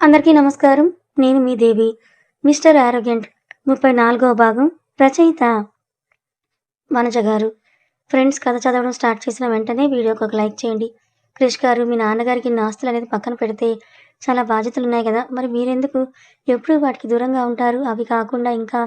అందరికీ నమస్కారం. నేను మీ దేవి మిస్టర్ ఆరోగ్యంట్ ముప్పై నాలుగవ భాగం రచయిత వనజ గారు. ఫ్రెండ్స్ కథ చదవడం స్టార్ట్ చేసిన వెంటనే వీడియోకి ఒక లైక్ చేయండి. క్రిష్ గారు మీ నాన్నగారికి ఇన్ని ఆస్తులు అనేది పక్కన పెడితే చాలా బాధ్యతలు ఉన్నాయి కదా. మరి మీరెందుకు ఎప్పుడు వాటికి దూరంగా ఉంటారు? అవి కాకుండా ఇంకా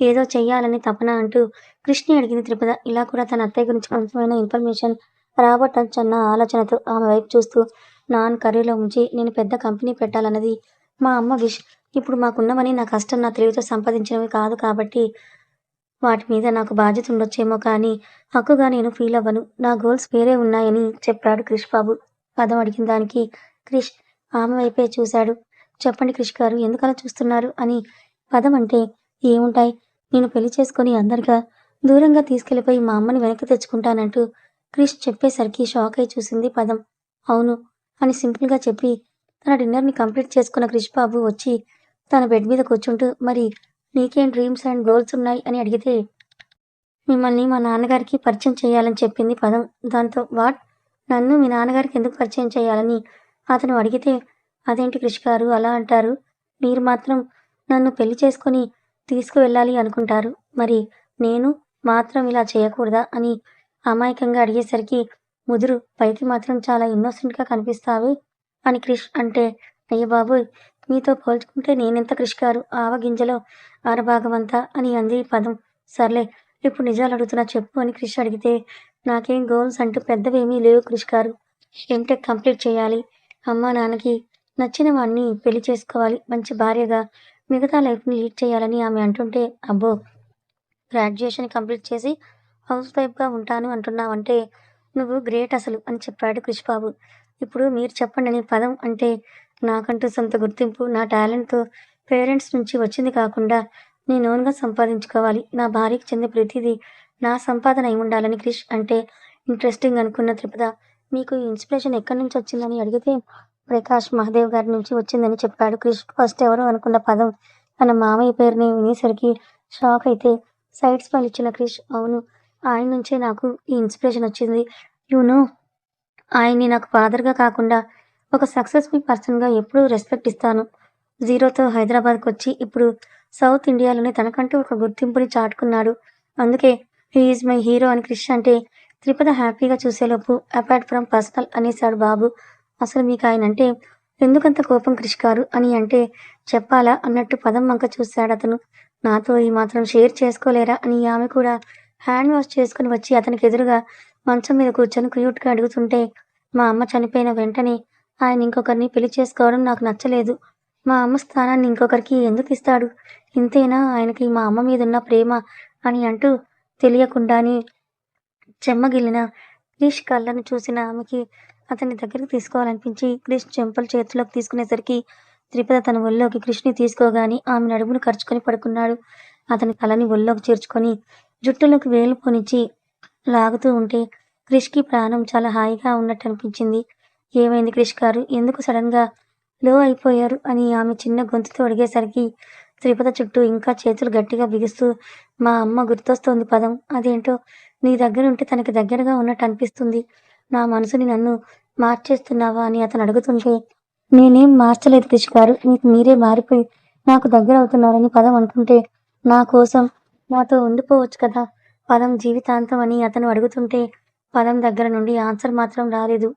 ఏదో చెయ్యాలని తపన అంటూ కృష్ణి అడిగింది త్రిపద. ఇలా కూడా తన అత్తయ్య గురించి కొంచెమైన ఇన్ఫర్మేషన్ రాబట్టచ్చన్న ఆలోచనతో ఆమె వైపు చూస్తూ నాన్ కర్రీలో ఉంచి నేను పెద్ద కంపెనీ పెట్టాలన్నది. మా అమ్మ విష్ ఇప్పుడు మాకున్నవని నా కష్టం నా తెలివితో సంపాదించినవి కాదు కాబట్టి వాటి మీద నాకు బాధ్యత ఉండొచ్చేమో కానీ హక్కుగా నేను ఫీల్ అవ్వను. నా గోల్స్ వేరే ఉన్నాయని చెప్పాడు క్రిష్ బాబు పదం అడిగిన దానికి క్రిష్ ఆమె వైపే చూశాడు. చెప్పండి క్రిష్ గారు ఎందుకలా చూస్తున్నారు అని పదం అంటే ఏముంటాయి? నేను పెళ్ళి చేసుకొని అందరిగా దూరంగా తీసుకెళ్ళిపోయి మా అమ్మని వెనక్కి తెచ్చుకుంటానంటూ క్రిష్ చెప్పేసరికి షాక్ అయి చూసింది పదం. అవును అని సింపుల్గా చెప్పి తన డిన్నర్ని కంప్లీట్ చేసుకున్న క్రిష్ బాబు వచ్చి తన బెడ్ మీద కూర్చుంటూ మరి నీకేం డ్రీమ్స్ అండ్ గోల్స్ ఉన్నాయి అని అడిగితే మిమ్మల్ని మా నాన్నగారికి పరిచయం చేయాలని చెప్పింది పదం. దాంతో వాట్? నన్ను మీ నాన్నగారికి ఎందుకు పరిచయం చేయాలని అతను అడిగితే అదేంటి క్రిష్ గారు అలా అంటారు? మీరు మాత్రం నన్ను పెళ్ళి చేసుకొని తీసుకువెళ్ళాలి అనుకుంటారు. మరి నేను మాత్రం ఇలా చేయకూడదా అని అమాయకంగా అడిగేసరికి ముదురు పైకి మాత్రం చాలా ఇన్నోసెంట్గా కనిపిస్తావే అని క్రిష్ అంటే అయ్య బాబోయ్ మీతో పోల్చుకుంటే నేనెంత క్రిష్ గారు? ఆవగింజలో అరభాగమంతా అని అంది పదం. సర్లే ఇప్పుడు నిజాలు అడుగుతున్నా చెప్పు అని క్రిష్ అడిగితే నాకేం గోల్స్ అంటూ పెద్దవేమీ లేవు క్రిష్ గారు. ఎంటెక్ కంప్లీట్ చేయాలి. అమ్మా నాన్నకి నచ్చిన వాడిని పెళ్ళి చేసుకోవాలి. మంచి భార్యగా మిగతా లైఫ్ని లీడ్ చేయాలని ఆమె అంటుంటే అబ్బో గ్రాడ్యుయేషన్ కంప్లీట్ చేసి హౌస్ వైఫ్గా ఉంటాను అంటున్నావంటే నువ్వు గ్రేట్ అసలు అని చెప్పాడు క్రిష్ బాబు ఇప్పుడు మీరు చెప్పండి అనే పదం అంటే నాకంటూ సొంత గుర్తింపు నా టాలెంట్తో పేరెంట్స్ నుంచి వచ్చింది కాకుండా నేను ఓన్గా సంపాదించుకోవాలి. నా భార్యకు చెందిన ప్రతిదీ నా సంపాదన అయి ఉండాలని క్రిష్ అంటే ఇంట్రెస్టింగ్ అనుకున్న త్రిపద. మీకు ఈ ఇన్స్పిరేషన్ ఎక్కడి నుంచి వచ్చిందని అడిగితే ప్రకాష్ మహదేవ్ గారి నుంచి వచ్చిందని చెప్పాడు క్రిష్. ఫస్ట్ ఎవరు అనుకున్న పదం తన మామయ్య పేరుని వినేసరికి షాక్ అయితే సైడ్ స్మైల్ ఇచ్చిన క్రిష్. అవును ఆయన నుంచే నాకు ఈ ఇన్స్పిరేషన్ వచ్చింది. యూనో ఆయన్ని నాకు ఫాదర్గా కాకుండా ఒక సక్సెస్ఫుల్ పర్సన్గా ఎప్పుడూ రెస్పెక్ట్ ఇస్తాను. జీరోతో హైదరాబాద్కి వచ్చి ఇప్పుడు సౌత్ ఇండియాలోనే తనకంటూ ఒక గుర్తింపుని చాటుకున్నాడు. అందుకే హీఈస్ మై హీరో అని క్రిష్ అంటే త్రిపద హ్యాపీగా చూసేలోపు అపార్ట్ ఫ్రమ్ పర్సనల్ అనేసాడు బాబు. అసలు మీకు ఆయన అంటే ఎందుకంత కోపం క్రిష్ గారు అని అంటే చెప్పాలా అన్నట్టు పదం వంక చూశాడు అతను. నాతో ఈ మాత్రం షేర్ చేసుకోలేరా అని ఆమె కూడా హ్యాండ్ వాష్ చేసుకుని వచ్చి అతనికి ఎదురుగా మంచం మీద కూర్చొని క్యూట్గా అడుగుతుంటే మా అమ్మ చనిపోయిన వెంటనే ఆయన ఇంకొకరిని పెళ్ళి చేసుకోవడం నాకు నచ్చలేదు. మా అమ్మ స్థానాన్ని ఇంకొకరికి ఎందుకు ఇస్తాడు? ఇంతేనా? ఆయనకి మా అమ్మ మీద ఉన్న ప్రేమ అని అంటూ తెలియకుండానే చెమ్మగిల్లిన క్రిష్ కళ్ళను చూసిన ఆమెకి అతని దగ్గరికి తీసుకోవాలనిపించి క్రిష్ చెంపలు చేతిలోకి తీసుకునేసరికి త్రిపద తన ఒళ్ళోకి క్రిష్ని తీసుకోగాని ఆమె నడుమును ఖర్చుకొని పడుకున్నాడు. అతని తలని ఒళ్ళోకి చేర్చుకొని జుట్టులకు వేలు పొనిచి లాగుతూ ఉంటే క్రిష్కి ప్రాణం చాలా హాయిగా ఉన్నట్టు అనిపించింది ఏమైంది క్రిష్ గారు? ఎందుకు సడన్గా లో అయిపోయారు? అని ఆమె చిన్న గొంతుతో అడిగేసరికి త్రిపద చుట్టూ ఇంకా చేతులు గట్టిగా బిగుస్తూ మా అమ్మ గుర్తొస్తోంది పదం. అదేంటో నీ దగ్గర ఉంటే తనకి దగ్గరగా ఉన్నట్టు అనిపిస్తుంది నా మనసుని నన్ను మార్చేస్తున్నావా అని అతను అడుగుతుంటే నేనేం మార్చలేదు క్రిష్ గారు. మీకు మీరే మారిపోయి నాకు దగ్గర అవుతున్నారని పదం అనుకుంటే నా కోసం నాతో ఉండిపోవచ్చు కదా? పదం జీవితాంతం అని అతను అడుగుతుంటే పదం దగ్గర నుండి ఆన్సర్ మాత్రం రాలేదు.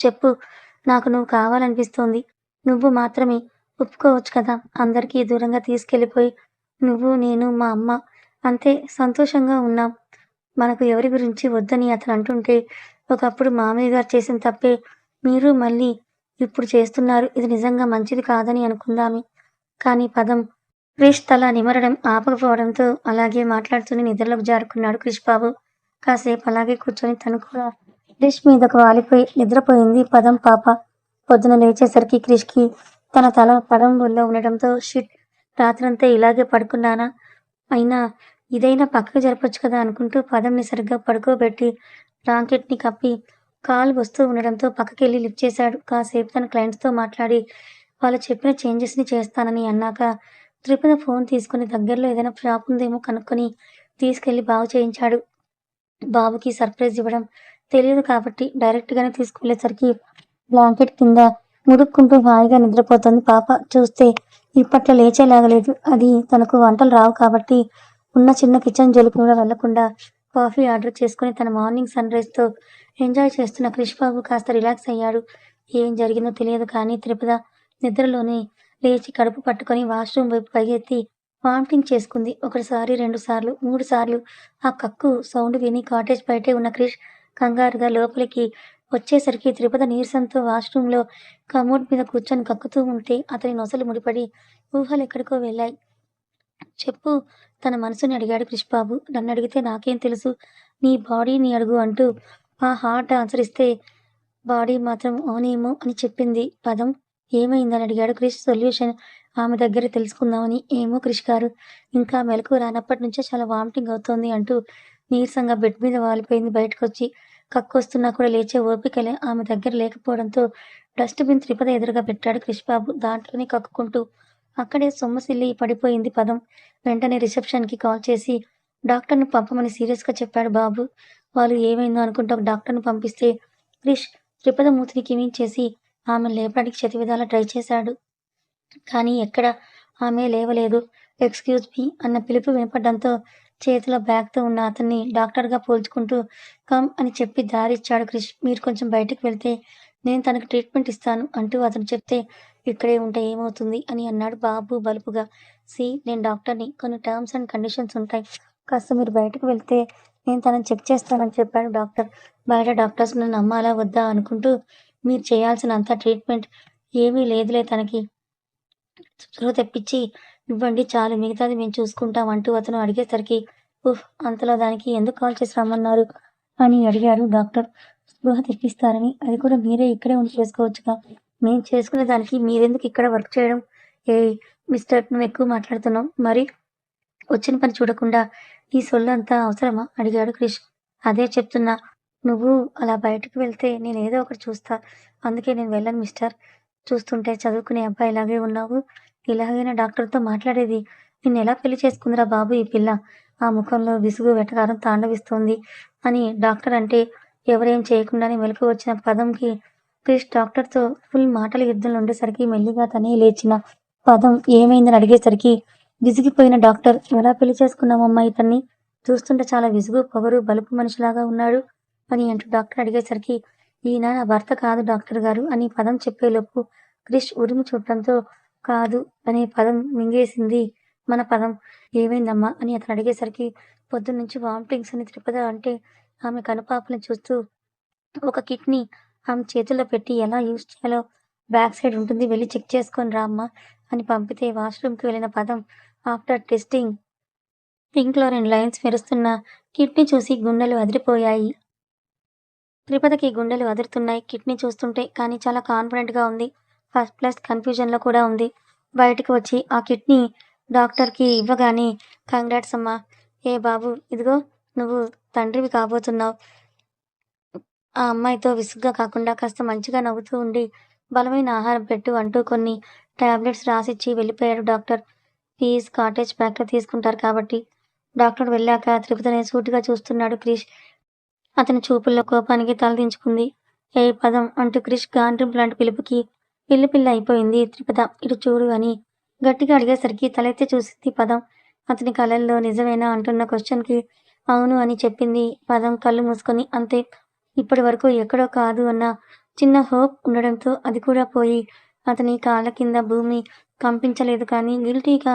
చెప్పు నాకు నువ్వు కావాలనిపిస్తోంది. నువ్వు మాత్రమే ఒప్పుకోవచ్చు కదా? అందరికీ దూరంగా తీసుకెళ్ళిపోయి నువ్వు నేను మా అమ్మ అంతే సంతోషంగా ఉన్నాం. మనకు ఎవరి గురించి వద్దని అతను అంటుంటే ఒకప్పుడు మామయ్య గారు చేసిన తప్పే. మీరు మళ్ళీ ఇప్పుడు చేస్తున్నారు ఇది నిజంగా మంచిది కాదని అనుకుందామే. కానీ పదం క్రిష్ తల నిమరడం ఆపకపోవడంతో అలాగే మాట్లాడుతూనే నిద్రలోకి జారుకున్నాడు క్రిష్ బాబు కాసేపు అలాగే కూర్చొని తను కూడా క్రిష్ మీదకు వాలిపోయి నిద్రపోయింది. పదం పాప పొద్దున లేచేసరికి క్రిష్కి తన తల పదం ఒళ్ళో ఉండడంతో షిట్ రాత్రంతా ఇలాగే పడుకున్నానా? అయినా ఇదైనా పక్కకు జరపచ్చు కదా అనుకుంటూ పదంని సరిగ్గా పడుకోబెట్టి బ్లాంకెట్ని కప్పి కాలు వస్తూ ఉండడంతో పక్కకి వెళ్ళి లిఫ్ట్ చేశాడు. కాసేపు తన క్లయింట్స్తో మాట్లాడి వాళ్ళు చెప్పిన చేంజెస్ని చేస్తానని అన్నాక త్రిపద ఫోన్ తీసుకుని దగ్గరలో ఏదైనా షాప్ ఉందేమో కనుక్కొని తీసుకెళ్ళి బాగు చేయించాడు. బాబుకి సర్ప్రైజ్ ఇవ్వడం తెలియదు కాబట్టి డైరెక్ట్గానే తీసుకువెళ్ళేసరికి బ్లాంకెట్ కింద ముడుక్కుంటూ హాయిగా నిద్రపోతుంది. పాప చూస్తే ఇప్పట్లో లేచేలాగలేదు. అది తనకు వంటలు రావు కాబట్టి ఉన్న చిన్న కిచెన్ జోలికి కూడా వెళ్ళకుండా కాఫీ ఆర్డర్ చేసుకుని తన మార్నింగ్ సన్ రైజ్తో ఎంజాయ్ చేస్తున్న క్రిష్ బాబు కాస్త రిలాక్స్ అయ్యాడు. ఏం జరిగిందో తెలియదు కానీ త్రిపద నిద్రలోనే లేచి కడుపు పట్టుకొని వాష్రూమ్ వైపు పైకెత్తి వామిటింగ్ చేసుకుంది. ఒకసారి రెండు సార్లు మూడు సార్లు ఆ కక్కు సౌండ్ విని కాటేజ్ బయటే ఉన్న క్రిష్ కంగారుగా లోపలికి వచ్చేసరికి తిరుపతి నీరసంతో వాష్రూమ్లో కమోడ్ మీద కూర్చొని కక్కుతూ ఉంటే అతని నొసలు ముడిపడి ఊహలు ఎక్కడికో వెళ్ళాయి. చెప్పు తన మనసుని అడిగాడు క్రిష్ బాబు నన్ను అడిగితే నాకేం తెలుసు? నీ బాడీని అడుగు అంటూ ఆ హార్ట్ ఆన్సర్ ఇస్తే బాడీ మాత్రం అవునేమో అని చెప్పింది పదం. ఏమైందని అడిగాడు క్రిష్. సొల్యూషన్ ఆమె దగ్గర తెలుసుకుందామని. ఏమో క్రిష్ గారు ఇంకా మెలకు రానప్పటి నుంచే చాలా వామిటింగ్ అవుతోంది అంటూ నీరసంగా బెడ్ మీద వాలిపోయింది బయటకు వచ్చి కక్కొస్తున్నా కూడా లేచే ఓపిక లే- ఆమె దగ్గర లేకపోవడంతో డస్ట్బిన్ త్రిపద ఎదురుగా పెట్టాడు క్రిష్ బాబు దాంట్లోనే కక్కుకుంటూ. అక్కడే సొమ్మసిల్లి పడిపోయింది పదం. వెంటనే రిసెప్షన్కి కాల్ చేసి డాక్టర్ను పంపమని సీరియస్గా చెప్పాడు బాబు. వాళ్ళు ఏమైందో అనుకుంటూ ఒక డాక్టర్ను పంపిస్తే. క్రిష్ త్రిపద మూతిని కిమించేసి ఆమె లేపడానికి చెతి విధాలా ట్రై చేశాడు. కానీ ఎక్కడ ఆమె లేవలేదు. ఎక్స్క్యూజ్ మీ అన్న పిలుపు వినపడంతో చేతిలో బ్యాగ్తో ఉన్న అతన్ని డాక్టర్గా పోల్చుకుంటూ కమ్ అని చెప్పి దారిచ్చాడు క్రిష్. మీరు కొంచెం బయటకు వెళ్తే నేను తనకు ట్రీట్మెంట్ ఇస్తాను అంటూ అతను చెప్తే ఇక్కడే ఉంటే ఏమవుతుంది అని అన్నాడు బాబు బలుపుగా. సి నేను డాక్టర్ని. కొన్ని టర్మ్స్ అండ్ కండిషన్స్ ఉంటాయి. కాస్త మీరు బయటకు వెళ్తే నేను తనని చెక్ చేస్తానని చెప్పాడు డాక్టర్. బయట డాక్టర్స్ నన్ను నమ్మాలా వద్దా అనుకుంటూ మీరు చేయాల్సినంత ట్రీట్మెంట్ ఏమీ లేదులే తనకి. స్పృహ తెప్పించి ఇవ్వండి చాలు మిగతాది మేము చూసుకుంటాం అంటూ అతను అడిగేసరికి ఉఫ్ అంతలో దానికి ఎందుకు కాల్ చేసి రమ్మన్నారు? అని అడిగారు డాక్టర్. స్పృహ తెప్పిస్తారని అది కూడా మీరే ఇక్కడే ఉండి చేసుకోవచ్చుగా. మేము చేసుకునే దానికి మీరెందుకు ఇక్కడ వర్క్ చేయడం? ఏ మిస్టర్ నువ్వు ఎక్కువ మాట్లాడుతున్నావు. మరి వచ్చిన పని చూడకుండా ఈ సొల్లు అంతా అవసరమా? అడిగాడు క్రిష్. అదే చెప్తున్నా. నువ్వు అలా బయటకు వెళ్తే నేను ఏదో ఒకటి చూస్తా. అందుకే నేను వెళ్ళను మిస్టర్. చూస్తుంటే చదువుకునే అబ్బాయి ఇలాగే ఉన్నావు. ఇలాగైనా డాక్టర్తో మాట్లాడేది. నిన్ను ఎలా పెళ్ళి చేసుకుందిరా బాబు ఈ పిల్ల? ఆ ముఖంలో విసుగు వెటకారం తాండవిస్తోంది అని డాక్టర్ అంటే ఎవరేం చేయకుండానే మెలకు వచ్చిన పదంకి క్రిష్ డాక్టర్తో ఫుల్ మాటల యుద్ధంలో ఉండేసరికి మెల్లిగా తనే లేచిన పదం ఏమైందని అడిగేసరికి విసిగిపోయిన డాక్టర్ ఎలా పెళ్ళి చేసుకున్నామమ్మా ఇతన్ని? చూస్తుంటే చాలా విసుగు పొగరు బలుపు మనిషిలాగా ఉన్నాడు. అని అంటూ డాక్టర్ అడిగేసరికి ఈయన నా భర్త కాదు డాక్టర్ గారు అని పదం చెప్పేలోపు క్రిష్ ఉరిమి చూడటంతో కాదు అనే పదం మింగేసింది మన పదం. ఏమైందమ్మా అని అతను అడిగేసరికి పొద్దున్నుంచి వామిటింగ్స్ అని తిరుపతి అంటే ఆమె కనుపాపలను చూస్తూ ఒక కిట్ని ఆమె చేతుల్లో పెట్టి ఎలా యూజ్ చేయాలో బ్యాక్ సైడ్ ఉంటుంది వెళ్ళి చెక్ చేసుకొని రా అమ్మా అని పంపితే వాష్రూమ్కి వెళ్ళిన పదం ఆఫ్టర్ టెస్టింగ్. పింక్లో రెండు లైన్స్ మెరుస్తున్న కిడ్నీ చూసి గుండెలు అదిరిపోయాయి. త్రిపదకి గుండెలు అదురుతున్నాయి. కిడ్నీ చూస్తుంటే కానీ చాలా కాన్ఫిడెంట్గా ఉంది. ఫస్ట్ ప్లస్ కన్ఫ్యూజన్లో కూడా ఉంది. బయటకు వచ్చి ఆ కిడ్నీ డాక్టర్కి ఇవ్వగానే కంగ్రాట్స్ అమ్మా ఏ బాబు ఇదిగో నువ్వు తండ్రివి కాబోతున్నావు. ఆ అమ్మాయితో విసుగ్గా కాకుండా కాస్త మంచిగా నవ్వుతూ ఉండి బలమైన ఆహారం పెట్టు అంటూ కొన్ని టాబ్లెట్స్ రాసిచ్చి వెళ్ళిపోయాడు డాక్టర్. ఫీజ్ కాటేజ్ బ్యాగ్లో తీసుకుంటారు కాబట్టి. డాక్టర్ వెళ్ళాక త్రిపుతనే సూటిగా చూస్తున్నాడు క్రిష్. అతని చూపుల్లో కోపానికి తలదించుకుంది ఏ పదం అంటూ క్రిష్ గాండ్రం లాంటి పిలుపుకి పిల్లి పిల్ల అయిపోయింది. త్రిపద ఇటు చూడు అని గట్టిగా అడిగేసరికి తలెత్తి చూసింది పదం. అతని కళల్లో నిజమేనా అంటున్న క్వశ్చన్కి అవును అని చెప్పింది. పదం కళ్ళు మూసుకొని అంతే. ఇప్పటి వరకు ఎక్కడో కాదు అన్న చిన్న హోప్ ఉండడంతో అది కూడా పోయి అతని కాళ్ళ కింద భూమి కంపించలేదు కానీ గిల్టీగా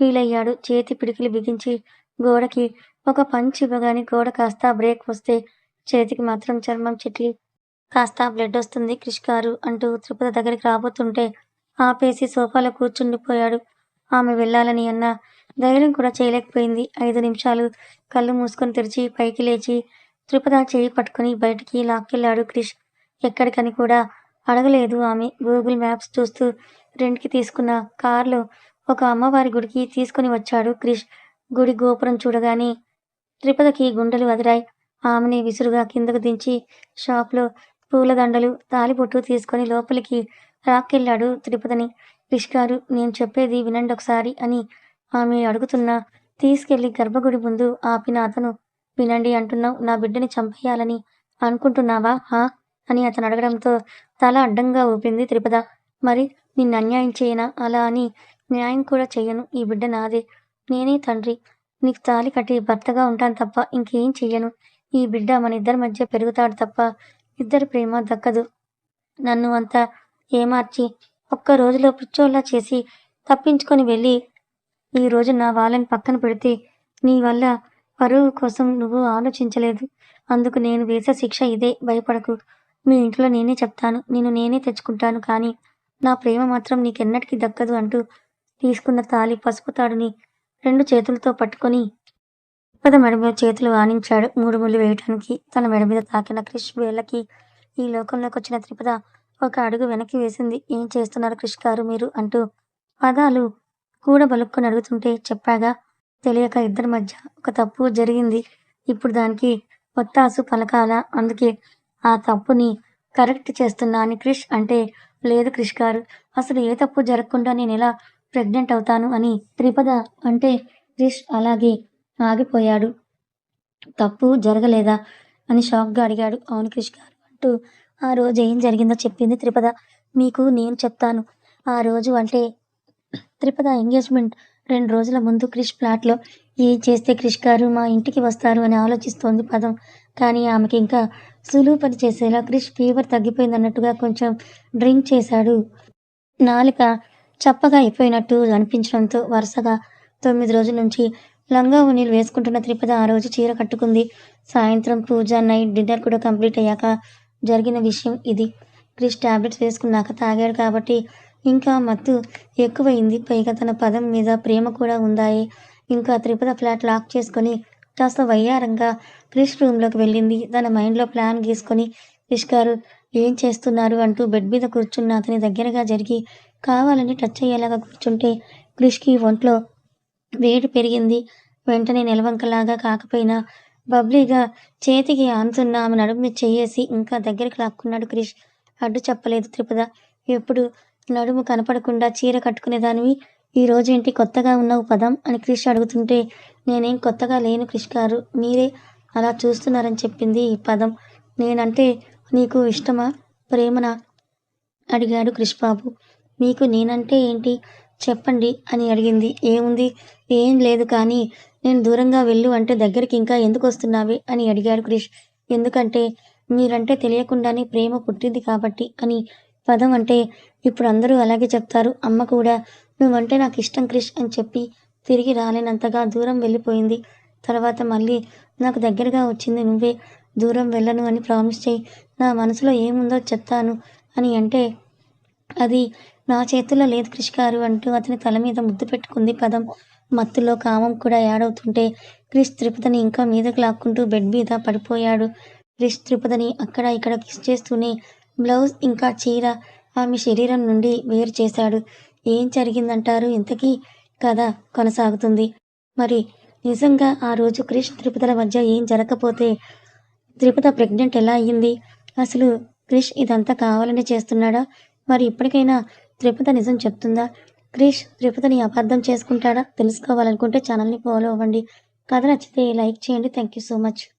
ఫీల్ అయ్యాడు. చేతి పిడికిలు బిగించి గోడకి ఒక పంచ్ ఇవ్వగానే గోడ కాస్త బ్రేక్ వస్తే చేతికి మాత్రం చర్మం చిట్లి కాస్త బ్లడ్ వస్తుంది క్రిష్ గారు అంటూ తిరుపతి దగ్గరికి రాబోతుంటే ఆపేసి సోఫాలో కూర్చుండిపోయాడు. ఆమె వెళ్ళాలని అన్న ధైర్యం కూడా చేయలేకపోయింది. ఐదు నిమిషాలు కళ్ళు మూసుకొని తెరిచి పైకి లేచి త్రిపద చేయి పట్టుకుని బయటికి లాక్కెళ్ళాడు క్రిష్. ఎక్కడికని కూడా అడగలేదు ఆమె. గూగుల్ మ్యాప్స్ చూస్తూ రెంట్కి తీసుకున్న కార్లో ఒక అమ్మవారి గుడికి తీసుకుని వచ్చాడు క్రిష్. గుడి గోపురం చూడగానే త్రిపదకి గుండెలు అదిరాయి. ఆమెని విసురుగా కిందకు దించి షాప్లో పూలదండలు తాలిబొట్టు తీసుకొని లోపలికి రాక్కెళ్ళాడు తిరుపతిని రిష్ గారు నేను చెప్పేది వినండి ఒకసారి అని ఆమె అడుగుతున్నా. తీసుకెళ్ళి గర్భగుడి ముందు ఆపిన అతను వినండి అంటున్నావు నా బిడ్డని చంపేయాలని అనుకుంటున్నావా? హా? అని అతను అడగడంతో తల అడ్డంగా ఊపింది త్రిపద. మరి నిన్ను అన్యాయం చేయనా? అలా అని న్యాయం కూడా చేయను ఈ బిడ్డ నాదే. నేనే తండ్రి. నీకు తాలి కట్టి భర్తగా ఉంటాను తప్ప ఇంకేం చెయ్యను. ఈ బిడ్డ మన ఇద్దరి మధ్య పెరుగుతాడు తప్ప ఇద్దరి ప్రేమ దక్కదు. నన్ను అంతా ఏమార్చి ఒక్క రోజులో పిచ్చోళ్ళ చేసి తప్పించుకొని వెళ్ళి ఈ రోజు నా వాళ్ళని పక్కన పెడితే నీ వల్ల పరువు కోసం నువ్వు ఆలోచించలేదు. అందుకు నేను వేసే శిక్ష ఇదే. భయపడకు. మీ ఇంట్లో నేనే చెప్తాను. నేను నేనే తెచ్చుకుంటాను కానీ నా ప్రేమ మాత్రం నీకెన్నటికీ దక్కదు అంటూ తీసుకున్న తాలి పసుపు తాడుని రెండు చేతులతో పట్టుకొని పెద్ద మెడ మీద చేతులు ఆనించాడు. మూడు ముళ్ళు వేయటానికి తన మెడ మీద తాకిన క్రిష్ వేళ్ళకి ఈ లోకంలోకి వచ్చిన త్రిపద ఒక అడుగు వెనక్కి వేసింది. ఏం చేస్తున్నారు క్రిష్ గారు మీరు? అంటూ పదాలు కూడా బలుక్కొని అడుగుతుంటే చెప్పాగా తెలియక ఇద్దరి మధ్య ఒక తప్పు జరిగింది. ఇప్పుడు దానికి ఒత్తాసు పలకాల. అందుకే ఆ తప్పుని కరెక్ట్ చేస్తున్నా అని క్రిష్ అంటే లేదు క్రిష్ గారు అసలు ఏ తప్పు జరగకుండా నేను ఎలా ప్రెగ్నెంట్ అవుతాను అని త్రిపద అంటే క్రిష్ అలాగే ఆగిపోయాడు. తప్పు జరగలేదా? అని షాక్గా అడిగాడు. అవును క్రిష్ గారు అంటూ ఆ రోజు ఏం జరిగిందో చెప్పింది త్రిపద. మీకు నేను చెప్తాను. ఆ రోజు అంటే త్రిపద ఎంగేజ్మెంట్ రెండు రోజుల ముందు క్రిష్ ఫ్లాట్లో ఏం చేస్తే క్రిష్ గారు మా ఇంటికి వస్తారు అని ఆలోచిస్తోంది పదం. కానీ ఆమెకి ఇంకా సులువు పని చేసేలా క్రిష్ ఫీవర్ తగ్గిపోయింది అన్నట్టుగా కొంచెం డ్రింక్ చేశాడు. నాలుక చప్పగా అయిపోయినట్టు అనిపించడంతో వరుసగా తొమ్మిది రోజుల నుంచి లంగా ఉనీలు వేసుకుంటున్న త్రిపద ఆ రోజు చీర కట్టుకుంది. సాయంత్రం పూజ నైట్ డిన్నర్ కూడా కంప్లీట్ అయ్యాక జరిగిన విషయం ఇది. క్రిష్ టాబ్లెట్స్ వేసుకున్నాక తాగాడు కాబట్టి ఇంకా మత్తు ఎక్కువైంది. పైగా తన పదం మీద ప్రేమ కూడా ఉందాయి. ఇంకా త్రిపద ఫ్లాట్ లాక్ చేసుకొని కాస్త వయ్యారంగా క్రిష్ రూమ్లోకి వెళ్ళింది. తన మైండ్లో ప్లాన్ గీసుకొని క్రిష్ గారు ఏం చేస్తున్నారు? అంటూ బెడ్ మీద కూర్చున్న అతని దగ్గరగా జరిగి కావాలని టచ్ అయ్యేలాగా కూర్చుంటే క్రిష్కి ఒంట్లో వేడి పెరిగింది. వెంటనే నిలవంకలాగా కాకపోయినా బబ్లీగా చేతికి ఆనుతున్న ఆమె నడుము మీద ఇంకా దగ్గరికి లాక్కున్నాడు క్రిష్. అడ్డు చెప్పలేదు త్రిపద. ఎప్పుడు నడుము కనపడకుండా చీర కట్టుకునేదానివి ఈ రోజేంటి కొత్తగా ఉన్నావు పదం? అని క్రిష్ అడుగుతుంటే నేనేం కొత్తగా లేను క్రిష్ గారు. మీరే అలా చూస్తున్నారని చెప్పింది ఈ పదం. నేనంటే నీకు ఇష్టమా? ప్రేమనా? అడిగాడు క్రిష్ బాబు మీకు నేనంటే ఏంటి? చెప్పండి అని అడిగింది. ఏముంది? ఏం లేదు కానీ నేను దూరంగా వెళ్ళు అంటే దగ్గరికి ఇంకా ఎందుకు వస్తున్నావే అని అడిగాడు క్రిష్. ఎందుకంటే మీరంటే తెలియకుండానే ప్రేమ పుట్టింది కాబట్టి అని. పదం అంటే ఇప్పుడు అందరూ అలాగే చెప్తారు. అమ్మ కూడా నువ్వంటే నాకు ఇష్టం క్రిష్ అని చెప్పి తిరిగి రాలేనంతగా దూరం వెళ్ళిపోయింది. తర్వాత మళ్ళీ నాకు దగ్గరగా వచ్చింది నువ్వే దూరం వెళ్ళను అని ప్రామిస్ చేయి. నా మనసులో ఏముందో చెప్తాను అని అంటే అది నా చేతుల్లో లేదు కృషి గారు అంటూ అతని తల మీద ముద్దు పెట్టుకుంది పదం. మత్తులో కామం కూడా యాడవుతుంటే క్రిష్ త్రిపదని ఇంకా మీదకు లాక్కుంటూ బెడ్ మీద పడిపోయాడు. క్రిష్ త్రిపదని అక్కడ ఇక్కడ కిస్ చేస్తూనే బ్లౌజ్ ఇంకా చీర ఆమె శరీరం నుండి వేరు చేశాడు. ఏం జరిగిందంటారు? ఇంతకీ కథ కొనసాగుతుంది. మరి నిజంగా ఆ రోజు క్రిష్ త్రిపదల మధ్య ఏం జరగకపోతే త్రిపద ప్రెగ్నెంట్ ఎలా అయ్యింది అసలు క్రిష్ ఇదంతా కావాలని చేస్తున్నాడా? మరి ఇప్పటికైనా త్రిపద నిజం చెప్తుందా? క్రిష్ త్రిపదని అపార్థం చేసుకుంటాడా? తెలుసుకోవాలనుకుంటే ఛానల్ని ఫాలో అవ్వండి. కథ నచ్చితే లైక్ చేయండి. Thank you so much.